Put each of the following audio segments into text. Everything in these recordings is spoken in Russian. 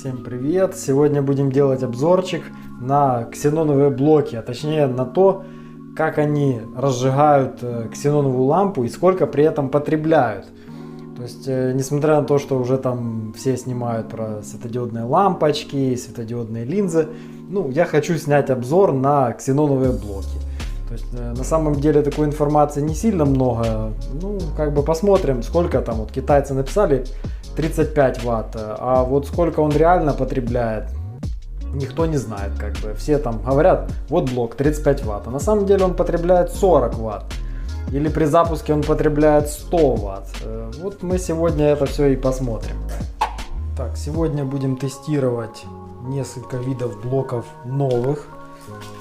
Всем привет! Сегодня будем делать обзорчик на ксеноновые блоки, а точнее на то, как они разжигают э, ксеноновую лампу и сколько при этом потребляют. То есть, э, несмотря на то, что уже там все снимают про светодиодные лампочки, светодиодные линзы, ну, я хочу снять обзор на ксеноновые блоки. То есть, э, на самом деле такой информации не сильно много. Ну, как бы посмотрим, сколько там, вот китайцы написали 35 ватт, а вот сколько он реально потребляет, никто не знает, как бы. Все там говорят, вот блок 35 ватт, а на самом деле он потребляет 40 ватт. Или при запуске он потребляет 100 ватт. Э, вот мы сегодня это все и посмотрим. Так, сегодня будем тестировать несколько видов блоков новых.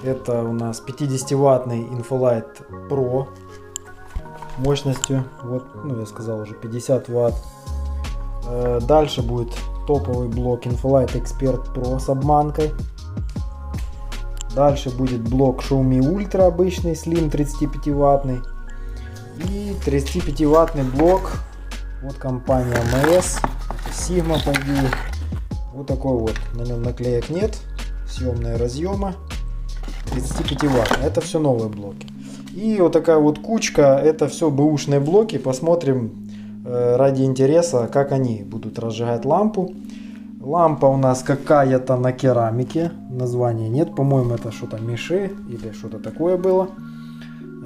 Это у нас 50-ваттный Infolight Pro мощностью, вот, ну я сказал уже 50 ватт. Э, дальше будет топовый блок Infolight Expert Pro с обманкой. Дальше будет блок Xiaomi Ultra обычный, Slim 35 ваттный. И 35 ваттный блок вот компания MS, Sigma идее. Вот такой вот, на нем наклеек нет, съемные разъемы. 35 ватт, это все новые блоки. И вот такая вот кучка, это все бэушные блоки, посмотрим ради интереса, как они будут разжигать лампу. Лампа у нас какая-то на керамике, названия нет, по-моему это что-то Миши или что-то такое было.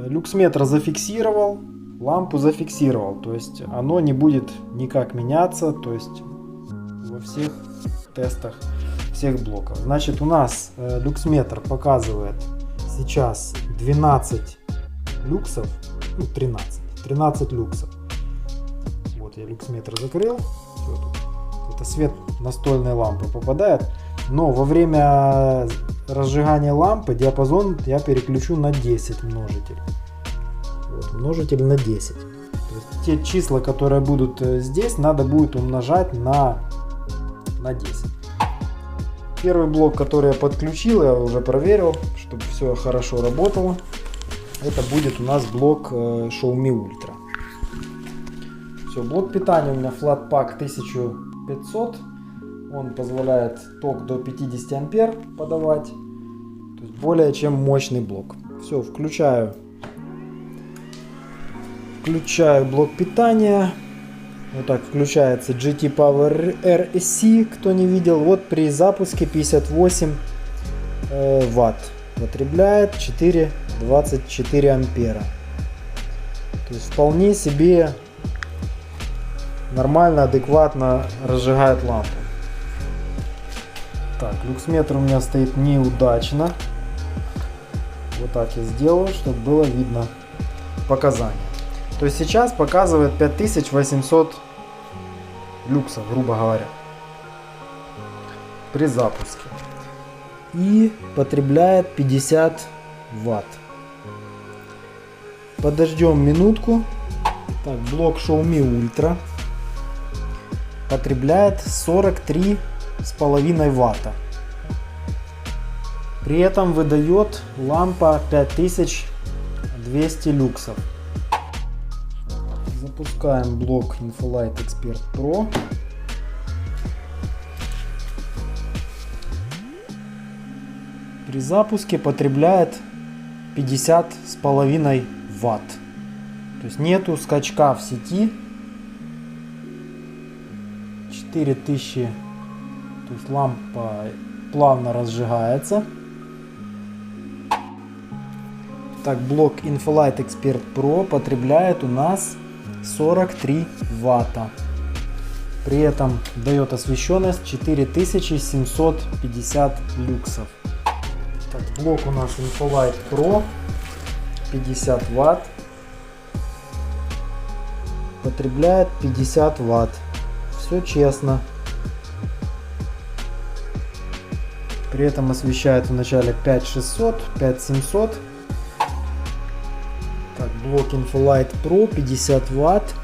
Люксметр зафиксировал, лампу зафиксировал, то есть оно не будет никак меняться, то есть во всех тестах всех блоков. Значит у нас э, люксметр показывает сейчас 12 люксов, ну 13, 13 люксов. Вот я люксметр закрыл, Все тут. это свет настольной лампы попадает, но во время разжигания лампы диапазон я переключу на 10 множитель. Вот, множитель на 10. То есть те числа, которые будут э, здесь, надо будет умножать на, на 10. Первый блок, который я подключил, я уже проверил, чтобы все хорошо работало. Это будет у нас блок э, Xiaomi Ultra. Все, блок питания у меня Flatpak 1500. Он позволяет ток до 50 ампер подавать. То есть более чем мощный блок. Все, включаю. Включаю блок питания. Вот так включается GT Power RSC, кто не видел. Вот при запуске 58 э, ватт. Потребляет 4,24 ампера. То есть вполне себе нормально, адекватно разжигает лампу. Так, люксметр у меня стоит неудачно. Вот так я сделаю, чтобы было видно показания. То есть сейчас показывает 5800 люксов, грубо говоря, при запуске. И потребляет 50 ватт. Подождем минутку. Так, блок Xiaomi Ultra потребляет 43 с половиной ватта. При этом выдает лампа 5200 люксов. Запускаем блок Infolight Expert Pro. При запуске потребляет 50 с половиной ватт. То есть нету скачка в сети. 4000, то есть лампа плавно разжигается. Так, блок Infolight Expert Pro потребляет у нас 43 ватта. При этом дает освещенность 4750 люксов. Так, блок у нас Infolight Pro 50 ватт. Потребляет 50 ватт. Все честно. При этом освещает вначале 5600, 5700 блок Infolight Pro 50 Вт.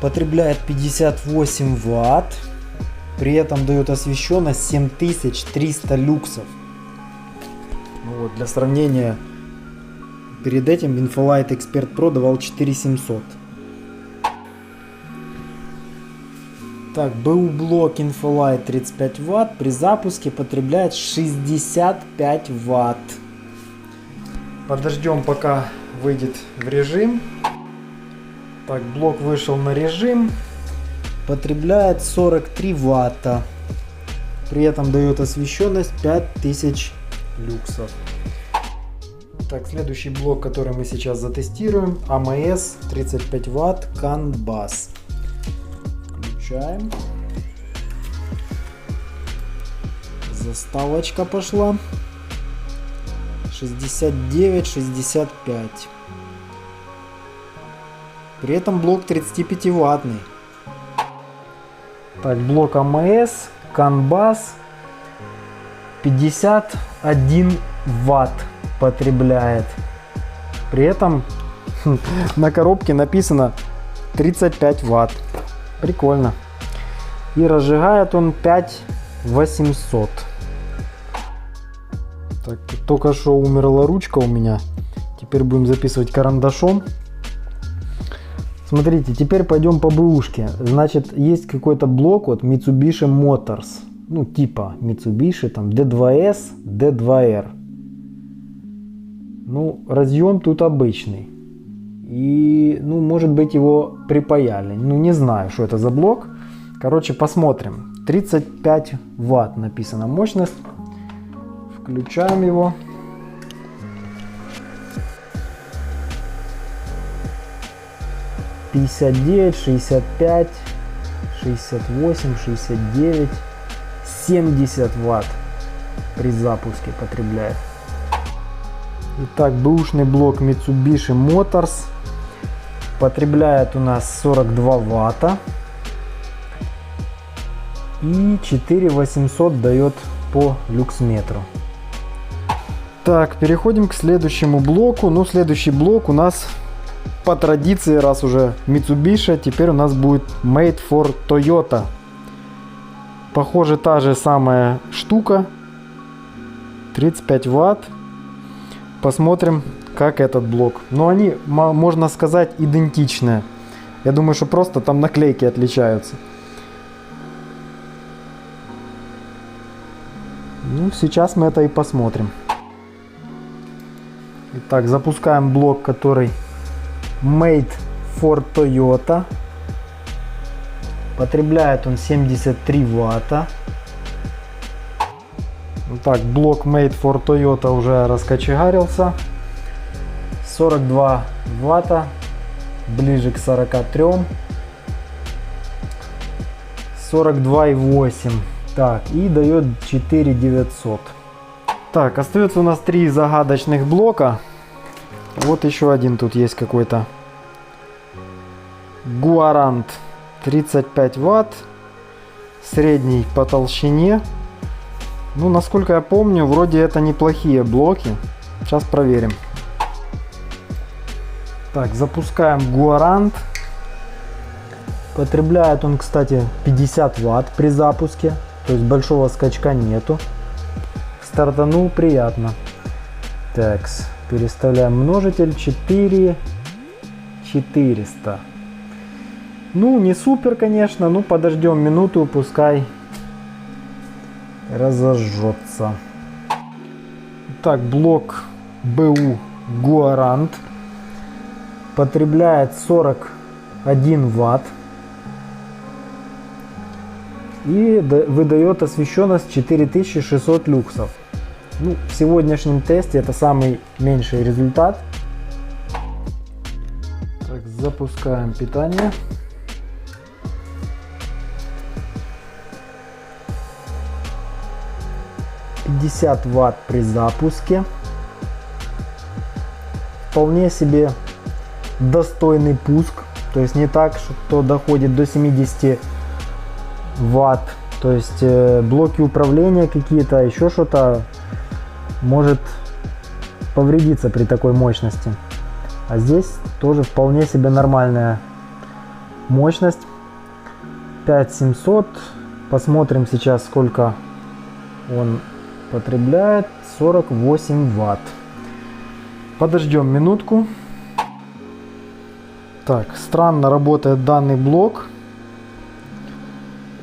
Потребляет 58 Вт. При этом дает освещенность 7300 люксов. Ну вот, для сравнения, перед этим Infolight Expert Pro давал 4700. Так, БУ блок Infolight 35 Вт при запуске потребляет 65 Вт. Подождем пока выйдет в режим. Так, блок вышел на режим. Потребляет 43 Ватта. При этом дает освещенность 5000 люксов. Так, следующий блок, который мы сейчас затестируем, AMS 35 Вт CAN Bass. Включаем. Заставочка пошла. 69-65. При этом блок 35 ваттный. Так, блок АМС, CAN 51 ватт потребляет. При этом на коробке написано 35 ватт. Прикольно. И разжигает он 5800. Так, только что умерла ручка у меня. Теперь будем записывать карандашом. Смотрите, теперь пойдем по бэушке. Значит, есть какой-то блок, вот Mitsubishi Motors. Ну, типа Mitsubishi, там D2S, D2R. Ну, разъем тут обычный. И, ну, может быть, его припаяли. Ну, не знаю, что это за блок. Короче, посмотрим. 35 ватт написана мощность. Включаем его. Пятьдесят девять, шестьдесят пять, шестьдесят восемь, шестьдесят девять, семьдесят ватт при запуске потребляет. Итак, бэушный блок Mitsubishi Motors потребляет у нас 42 ватта и 4800 дает по люксметру. Так, переходим к следующему блоку. Ну, следующий блок у нас по традиции, раз уже Mitsubishi, теперь у нас будет Made for Toyota. Похоже, та же самая штука. 35 ватт. Посмотрим, как этот блок. Но они, можно сказать, идентичные. Я думаю, что просто там наклейки отличаются. Ну, сейчас мы это и посмотрим. Итак, запускаем блок, который Made for Toyota. Потребляет он 73 ватта. Так, блок Made for Toyota уже раскочегарился. 42 ватта, ближе к 43. 42,8. Так, и дает 4900. Так, остается у нас три загадочных блока. Вот еще один тут есть какой-то. Гуарант 35 ватт. Средний по толщине. Ну, насколько я помню, вроде это неплохие блоки. Сейчас проверим. Так, запускаем Гуарант. Потребляет он, кстати, 50 ватт при запуске. То есть большого скачка нету. Стартанул приятно. Так, переставляем множитель 4 400. Ну, не супер, конечно, ну подождем минуту, пускай разожжется. Так, блок БУ Гуарант потребляет 41 ватт и выдает освещенность 4600 люксов. Ну, в сегодняшнем тесте это самый меньший результат. Так, запускаем питание. Пятьдесят ватт при запуске. Вполне себе достойный пуск. То есть не так, что доходит до 70 ватт. То есть э, блоки управления какие-то, еще что-то может повредиться при такой мощности. А здесь тоже вполне себе нормальная мощность. 5700. Посмотрим сейчас, сколько он потребляет. 48 ватт. Подождем минутку. Так, странно работает данный блок.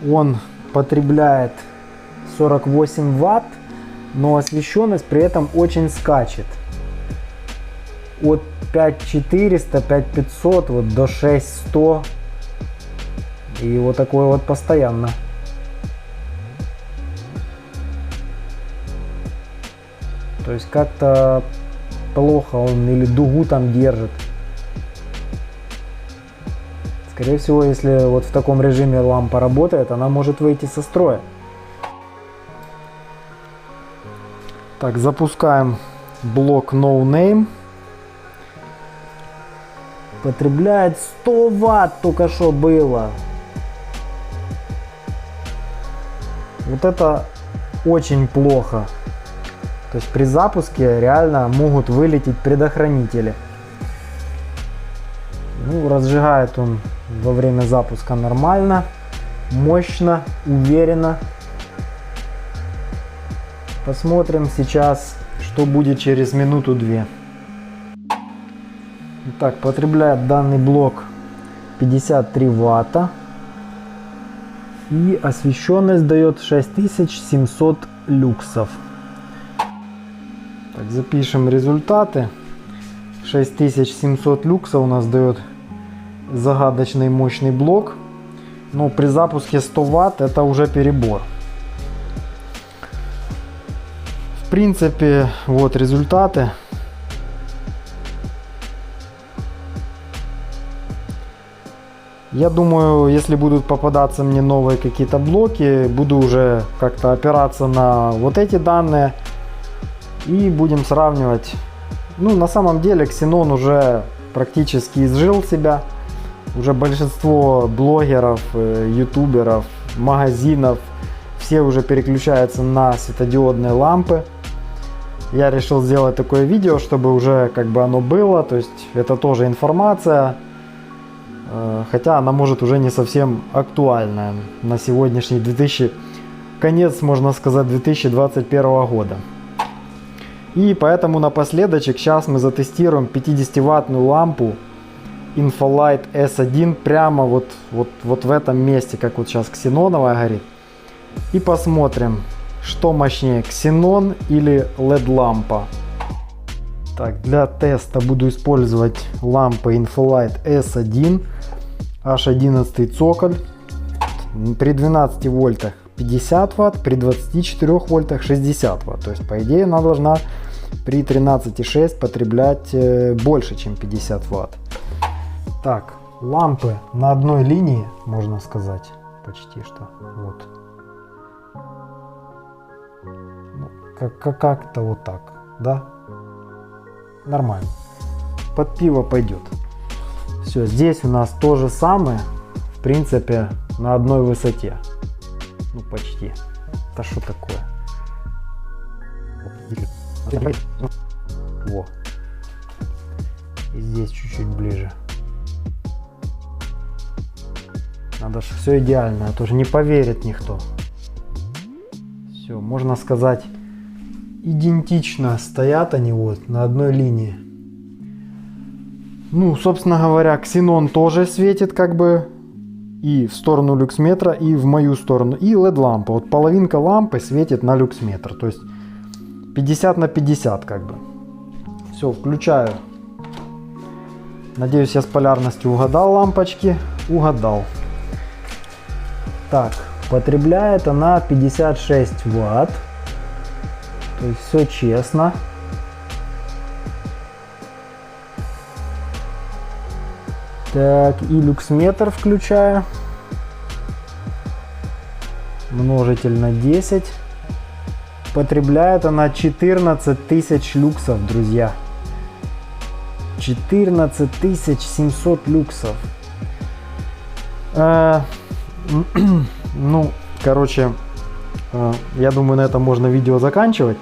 он потребляет 48 ватт, но освещенность при этом очень скачет. От 5400, 5500 вот до 6100. И вот такое вот постоянно. То есть как-то плохо он или дугу там держит. Скорее всего, если вот в таком режиме лампа работает, она может выйти со строя. Так, запускаем блок No Name. Потребляет 100 ватт только что было. Вот это очень плохо. То есть при запуске реально могут вылететь предохранители. Ну, разжигает он во время запуска нормально, мощно, уверенно. Посмотрим сейчас, что будет через минуту-две. Так, потребляет данный блок 53 ватта. И освещенность дает 6700 люксов. Так, запишем результаты. 6700 люксов у нас дает загадочный мощный блок. Но при запуске 100 Вт это уже перебор. В принципе, вот результаты. Я думаю, если будут попадаться мне новые какие-то блоки, буду уже как-то опираться на вот эти данные и будем сравнивать. Ну, на самом деле, Xenon уже практически изжил себя. Уже большинство блогеров, э, ютуберов, магазинов, все уже переключаются на светодиодные лампы. Я решил сделать такое видео, чтобы уже как бы оно было, то есть это тоже информация, э, хотя она может уже не совсем актуальная на сегодняшний 2000, конец, можно сказать, 2021 года. И поэтому напоследочек сейчас мы затестируем 50 ваттную лампу Infolight S1 прямо вот, вот, вот в этом месте, как вот сейчас ксеноновая горит. И посмотрим, что мощнее, ксенон или LED лампа. Так, для теста буду использовать лампы Infolight S1 H11 цоколь. При 12 вольтах 50 ватт, при 24 вольтах 60 ватт. То есть по идее она должна при 13,6 потреблять э, больше чем 50 ватт. Так, лампы на одной линии, можно сказать, почти что. Вот. Ну, как- как-то вот так, да? Нормально. Под пиво пойдет. Все, здесь у нас то же самое, в принципе, на одной высоте. Ну, почти. Это что такое? Во. И здесь чуть-чуть ближе. Надо же все идеально, а то же не поверит никто. Все, можно сказать, идентично стоят они вот на одной линии. Ну, собственно говоря, ксенон тоже светит как бы и в сторону люксметра, и в мою сторону. И LED-лампа. Вот половинка лампы светит на люксметр. То есть 50 на 50 как бы. Все, включаю. Надеюсь, я с полярностью угадал лампочки. Угадал. Так, потребляет она 56 ватт. То есть все честно. Так, и люксметр включаю. Множитель на 10. Потребляет она 14 тысяч люксов, друзья. 14 700 люксов. Э, ну, короче, э, я думаю, на этом можно видео заканчивать.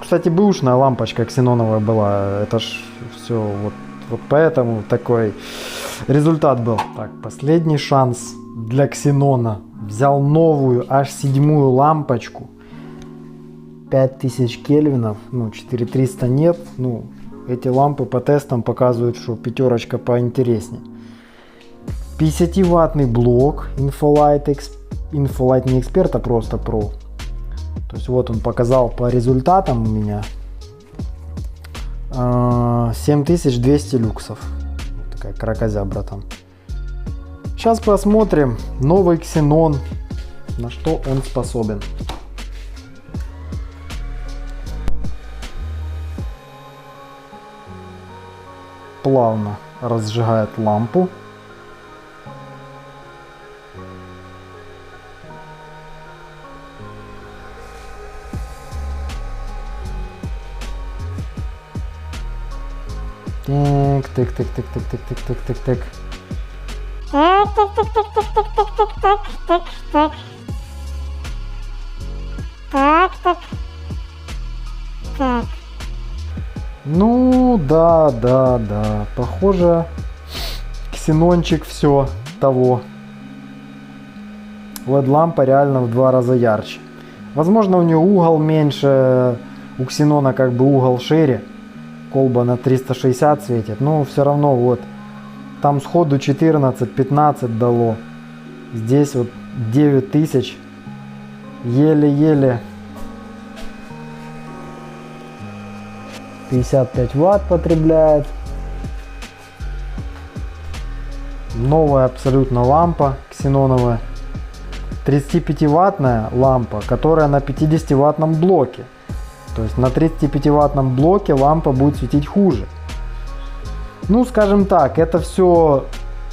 Кстати, бэушная лампочка ксеноновая была. Это ж все вот, вот поэтому такой результат был. Так, последний шанс для ксенона. Взял новую аж седьмую лампочку. 5000 кельвинов, ну 4300 нет, ну эти лампы по тестам показывают, что пятерочка поинтереснее. 50 ваттный блок Infolight, Ex- Infolight не эксперт, а просто Pro. То есть вот он показал по результатам у меня а, 7200 люксов. Вот такая кракозябра там. Сейчас посмотрим новый Xenon, на что он способен. Плавно разжигает лампу. Так, так, так, так, так, так, так, так. Так, так, так, так, так, так, так, так, так, так, так. Так, так. Так. Ну, да, да, да. Похоже, ксенончик все того. LED-лампа реально в два раза ярче. Возможно, у нее угол меньше, у ксенона как бы угол шире. Колба на 360 светит. Но все равно вот. Там сходу 14-15 дало. Здесь вот 9000. Еле-еле 55 ватт потребляет. Новая абсолютно лампа ксеноновая. 35 ваттная лампа, которая на 50 ваттном блоке. То есть на 35 ваттном блоке лампа будет светить хуже. Ну, скажем так, это все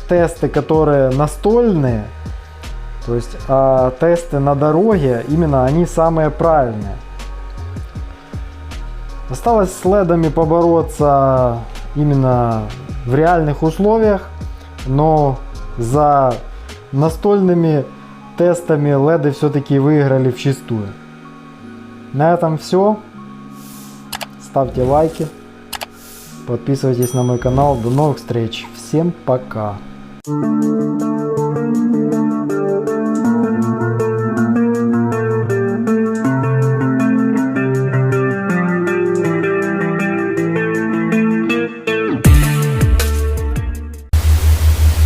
тесты, которые настольные. То есть а тесты на дороге, именно они самые правильные. Осталось с ледами побороться именно в реальных условиях, но за настольными тестами леды все-таки выиграли в чистую. На этом все. Ставьте лайки. Подписывайтесь на мой канал. До новых встреч. Всем пока. Thank